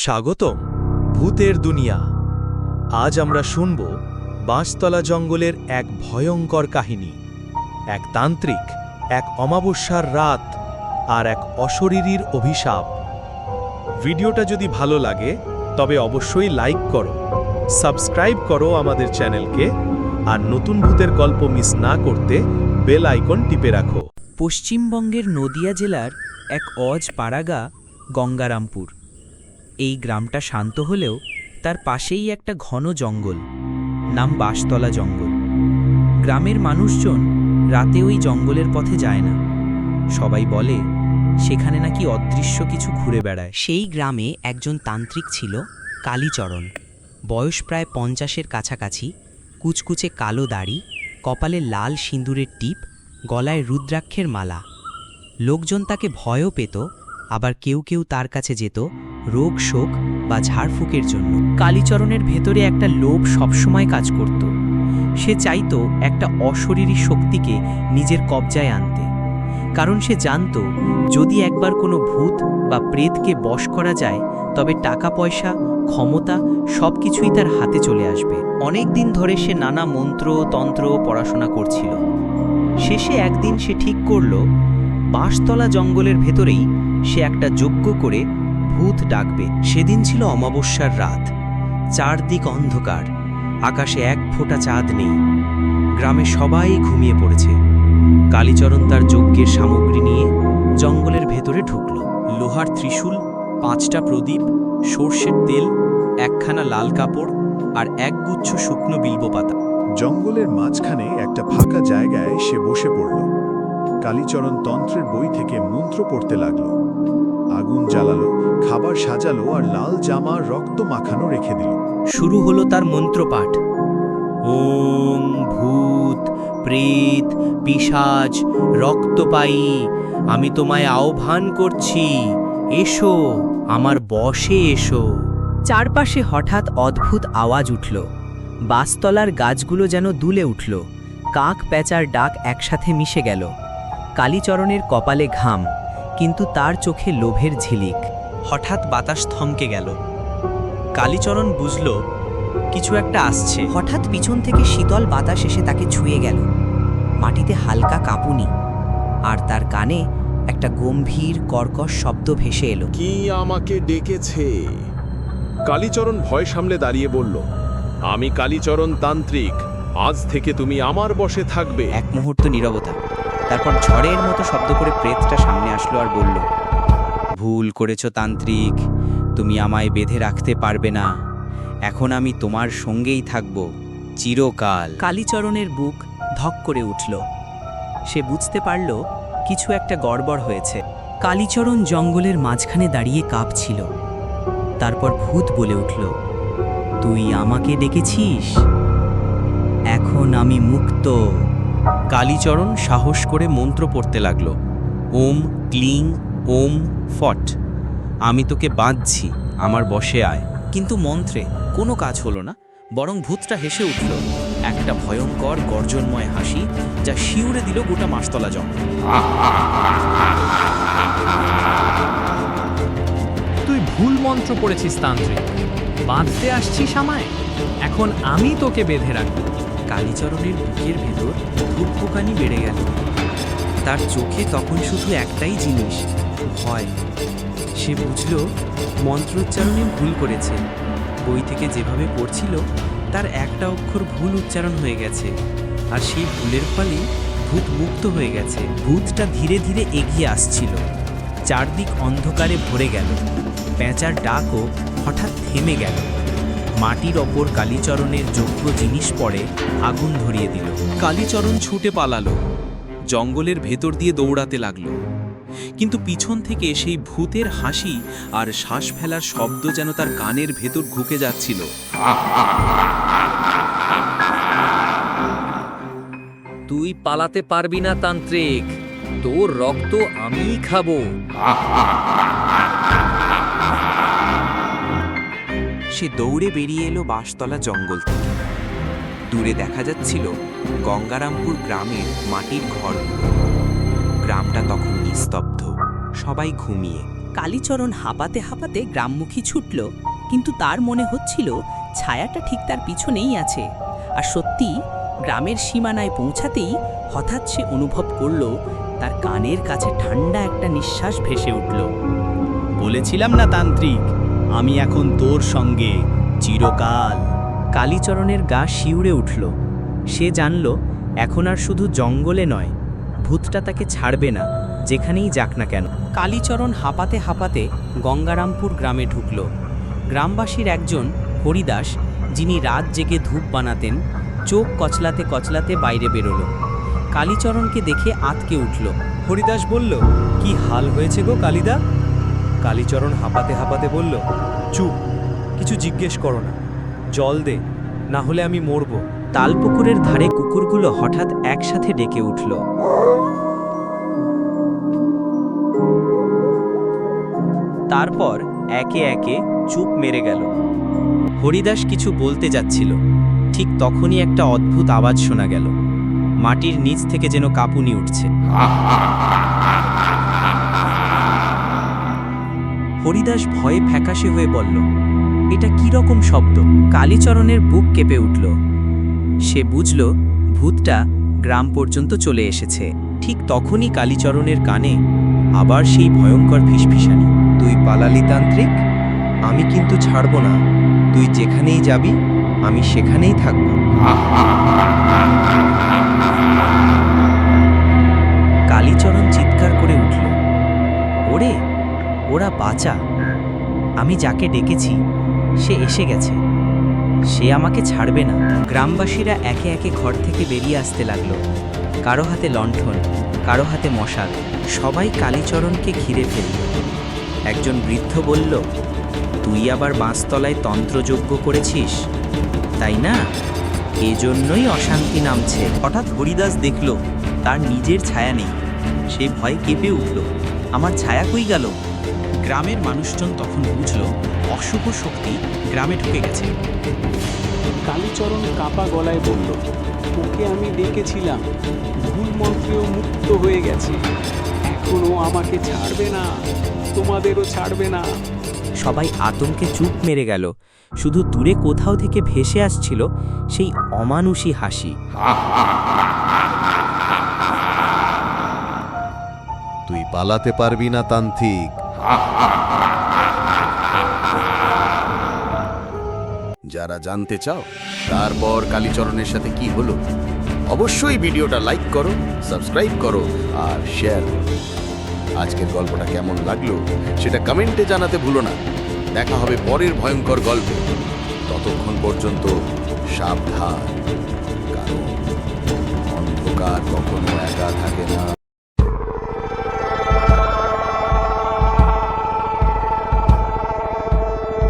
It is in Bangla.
স্বাগতম, ভূতের দুনিয়া। আজ আমরা শুনব বাঁশতলা জঙ্গলের এক ভয়ঙ্কর কাহিনী, এক তান্ত্রিক, এক অমাবস্যার রাত আর এক অশরীরীর অভিশাপ। ভিডিওটা যদি ভালো লাগে, তবে অবশ্যই লাইক করো, সাবস্ক্রাইব করো আমাদের চ্যানেলকে আর নতুন ভূতের গল্প মিস না করতে বেল আইকন টিপে রাখো। পশ্চিমবঙ্গের নদিয়া জেলার এক অজ পাড়াগা গঙ্গারামপুর। এই গ্রামটা শান্ত হলেও তার পাশেই একটা ঘন জঙ্গল, নাম বাঁশতলা জঙ্গল। গ্রামের মানুষজন রাতে ওই জঙ্গলের পথে যায় না। সবাই বলে, সেখানে নাকি অদৃশ্য কিছু ঘুরে বেড়ায়। সেই গ্রামে একজন তান্ত্রিক ছিল, কালীচরণ। বয়স প্রায় পঞ্চাশের কাছাকাছি, কুচকুচে কালো দাড়ি, কপালে লাল সিঁদুরের টিপ, গলায় রুদ্রাক্ষের মালা। লোকজন তাকে ভয়ও পেত, আবার কেউ কেউ তার কাছে যেত রোগ শোক বা ঝাড়ফুঁকের জন্য। কালীচরণের ভেতরে একটা লোভ সবসময় কাজ করত। সে চাইতো একটা অশরীরী শক্তিকে নিজের কবজায় আনতে। কারণ সে জানত, যদি একবার কোনো ভূত বা প্রেতকে বশ করা যায়, তবে টাকা পয়সা, ক্ষমতা সব কিছুই তার হাতে চলে আসবে। অনেক দিন ধরে সে নানা মন্ত্র, তন্ত্র পড়াশোনা করছিল। শেষে একদিন সে ঠিক করল, বাঁশতলা জঙ্গলের ভেতরেই সে একটা যজ্ঞ করে ভূত ডাকবে। সেদিন ছিল অমাবস্যার রাত। চারদিক অন্ধকার। আকাশে এক ফোঁটা চাঁদ নেই। গ্রামে সবাই ঘুমিয়ে পড়েছে। কালীচরণ তার যজ্ঞের সামগ্রী নিয়ে জঙ্গলের ভেতরে ঢুকল। লোহার ত্রিশূল, পাঁচটা প্রদীপ, সর্ষের তেল, একখানা লাল কাপড় আর একগুচ্ছ শুকনো বিল্বপাতা। জঙ্গলের মাঝখানে একটা ফাঁকা জায়গায় সে বসে পড়ল। কালীচরণ তন্ত্রের বই থেকে মন্ত্র পড়তে লাগল। আগুন জ্বালালো, খাবার সাজালো আর লাল জামা রক্ত মাখানো রেখে দিল। শুরু হলো তার মন্ত্রপাঠ। ওম ভূত, প্রেত, পিশাচ, রক্তপায়ী, আমি তোমায় আহ্বান করছি, এসো, আমার বসে এসো। চারপাশে হঠাৎ অদ্ভুত আওয়াজ উঠল। বাসতলার গাছগুলো যেন দুলে উঠল। কাক প্যাচার ডাক একসাথে মিশে গেল। কালীচরণের কপালে ঘাম। কিন্তু তার চোখে লোভের ঝিলিক। হঠাৎ বাতাস থমকে গেল। কালীচরণ বুঝল কিছু একটা আসছে। হঠাৎ পিছন থেকে শীতল বাতাস এসে তাকে ছুঁয়ে গেল। মাটিতে হালকা কাঁপুনি আর তার কানে একটা গম্ভীর কর্কশ শব্দ ভেসে এলো। কি আমাকে ডেকেছে? কালীচরণ ভয় সামলে দাঁড়িয়ে বলল আমি কালীচরণ তান্ত্রিক আজ থেকে তুমি আমার বসে থাকবে। এক মুহূর্ত নীরবতা। তারপর ঝড়ের মতো শব্দ করে প্রেতটা সামনে আসলো আর বলল, ভুল করেছ তান্ত্রিক, তুমি আমায় বেঁধে রাখতে পারবে না। এখন আমি তোমার সঙ্গেই থাকব, চিরকাল। কালীচরণের বুক ধক করে উঠল। সে বুঝতে পারল কিছু একটা গড়বড় হয়েছে। কালীচরণ জঙ্গলের মাঝখানে দাঁড়িয়ে কাঁপছিল। তারপর ভূত বলে উঠল, তুই আমাকে ডেকেছিস? এখন আমি মুক্ত। কালীচরণ সাহস করে মন্ত্র পড়তে লাগল। ওম, ক্লিং, ওম, ফট। আমি তোকে বাঁধছি, আমার বসে আয়। কিন্তু মন্ত্রে কোনো কাজ হলো না, বরং ভূতটা হেসে উঠল। একটা ভয়ঙ্কর গর্জনময় হাসি যা শিউরে দিল গোটা মাসতলা জঙ্গল। তুই ভুল মন্ত্র পড়েছিস, তান্ত্রিক। বাঁধতে আসছিস আমায়? এখন আমি তোকে বেঁধে রাখব। কালীচরণের বুকের ভেতর ধূপপোকানি বেড়ে গেল। তার চোখে তখন শুধু একটাই জিনিস, ভয়। সে বুঝল, মন্ত্রোচ্চারণে ভুল করেছে। বই থেকে যেভাবে পড়ছিল, তার একটা অক্ষর ভুল উচ্চারণ হয়ে গেছে। আর সেই ভুলের ফলে ভূত মুক্ত হয়ে গেছে। ভূতটা ধীরে ধীরে এগিয়ে আসছিল। চারদিক অন্ধকারে ভরে গেল। পেঁচার ডাকও হঠাৎ থেমে গেল। মাটির ওপর কালীচরণের যোগ্য জিনিস পড়ে আগুন ধরিয়ে দিল। কালীচরণ ছুটে পালালো। জঙ্গলের ভেতর দিয়ে দৌড়াতে লাগল। কিন্তু পিছন থেকে সেই ভূতের হাসি আর শ্বাস ফেলার শব্দ যেন তার কানের ভেতর ঢুকে যাচ্ছিল। তুই পালাতে পারবি না তান্ত্রিক। তোর রক্ত আমিই খাব। সে দৌড়ে বেরিয়ে এলো বাঁশতলা জঙ্গল থেকে। দূরে দেখা যাচ্ছিল গঙ্গারামপুর গ্রামের মাটির ঘরগুলো। গ্রামটা তখন নিস্তব্ধ, সবাই ঘুমিয়ে। কালীচরণ হাঁপাতে হাঁপাতে গ্রামমুখী ছুটল, কিন্তু তার মনে হচ্ছিল ছায়াটা ঠিক তার পিছনেই আছে। আর সত্যি, গ্রামের সীমানায় পৌঁছাতেই হঠাৎ সে অনুভব করল, তার কানের কাছে ঠান্ডা একটা নিঃশ্বাস ভেসে উঠল। বলেছিলাম না তান্ত্রিক? আমি এখন তোর সঙ্গে চিরকাল। কালীচরণের গা শিউরে উঠল। সে জানল, এখন আর শুধু জঙ্গলে নয়, ভূতটা তাকে ছাড়বে না, যেখানেই যাক না কেন। কালীচরণ হাঁপাতে হাঁপাতে গঙ্গারামপুর গ্রামে ঢুকল। গ্রামবাসীর একজন, হরিদাস, যিনি রাত জেগে ধূপ বানাতেন, চোখ কচলাতে কচলাতে বাইরে বেরোলো। কালীচরণকে দেখে আতকে উঠল। হরিদাস বলল, কি হাল হয়েছে গো কালিদা? কালীচরণ হাঁপাতে হাঁপাতে বলল, চুপ, কিছু জিজ্ঞেস করো না। জল দে, না হলে আমি মরব। তালপুকুরের ধারে কুকুরগুলো হঠাৎ একসাথে ডেকে উঠল। তারপর একে একে চুপ মেরে গেল। হরিদাস কিছু বলতে যাচ্ছিল। ঠিক তখনই একটা অদ্ভুত আওয়াজ শোনা গেল। মাটির নিচ থেকে যেন কাঁপুনি উঠছে। হরিদাস ভয়ে ফ্যাকাশে হয়ে বলল, এটা কি রকম শব্দ? কালীচরণের বুক কেঁপে উঠল। সে বুঝল, ভূতটা গ্রাম পর্যন্ত চলে এসেছে। ঠিক তখনই কালীচরণের কানে আবার সেই ভয়ঙ্কর ফিসফিসানি, তুই পালালি তান্ত্রিক? আমি কিন্তু ছাড়ব না। তুই যেখানেই যাবি, আমি সেখানেই থাকব। কালীচরণ চিৎকার করে উঠল, ওরে ওরা বাঁচা। আমি যাকে ডেকেছি, সে এসে গেছে। সে আমাকে ছাড়বে না। গ্রামবাসীরা একে একে ঘর থেকে বেরিয়ে আসতে লাগল। কারও হাতে লণ্ঠন, কারও হাতে মশাল, সবাই কালীচরণকে ঘিরে ফেলল। একজন বৃদ্ধ বলল, তুই আবার বাঁশতলায় তন্ত্রযজ্ঞ করেছিস? তাই না? এজন্যই অশান্তি নামছে। হঠাৎ হরিদাস দেখল, তার নিজের ছায়া নেই। সে ভয়ে কেঁপে উঠল, আমার ছায়া কই গেল? গ্রামের মানুষজন তখন বুঝল অশুভ শক্তি গ্রামে ঢুকে গেছে। কালীচরণ কাপা গলায় বলল ওকে আমি দেখেছিলাম। ভুল মন্ত্রেও মুক্ত হয়ে গেছে। এখনও আমাকে ছাড়বে না। তোমাদেরও ছাড়বে না। সবাই আতঙ্কে চুপ মেরে গেল। শুধু দূরে কোথাও থেকে ভেসে আসছিল সেই অমানুষী হাসি। তুই পালাতে পারবি না তান্ত্রিক। যারা জানতে চাও, তারপর কালীচরণের সাথে কি হলো, অবশ্যই ভিডিওটা লাইক করো, সাবস্ক্রাইব করো আর শেয়ার করো। আজকের গল্পটা কেমন লাগল, সেটা কমেন্টে জানাতে ভুলো না। দেখা হবে পরের ভয়ঙ্কর গল্পে। ততক্ষণ পর্যন্ত সাবধান, কারণ অন্ধকার কখনো একা থাকে না।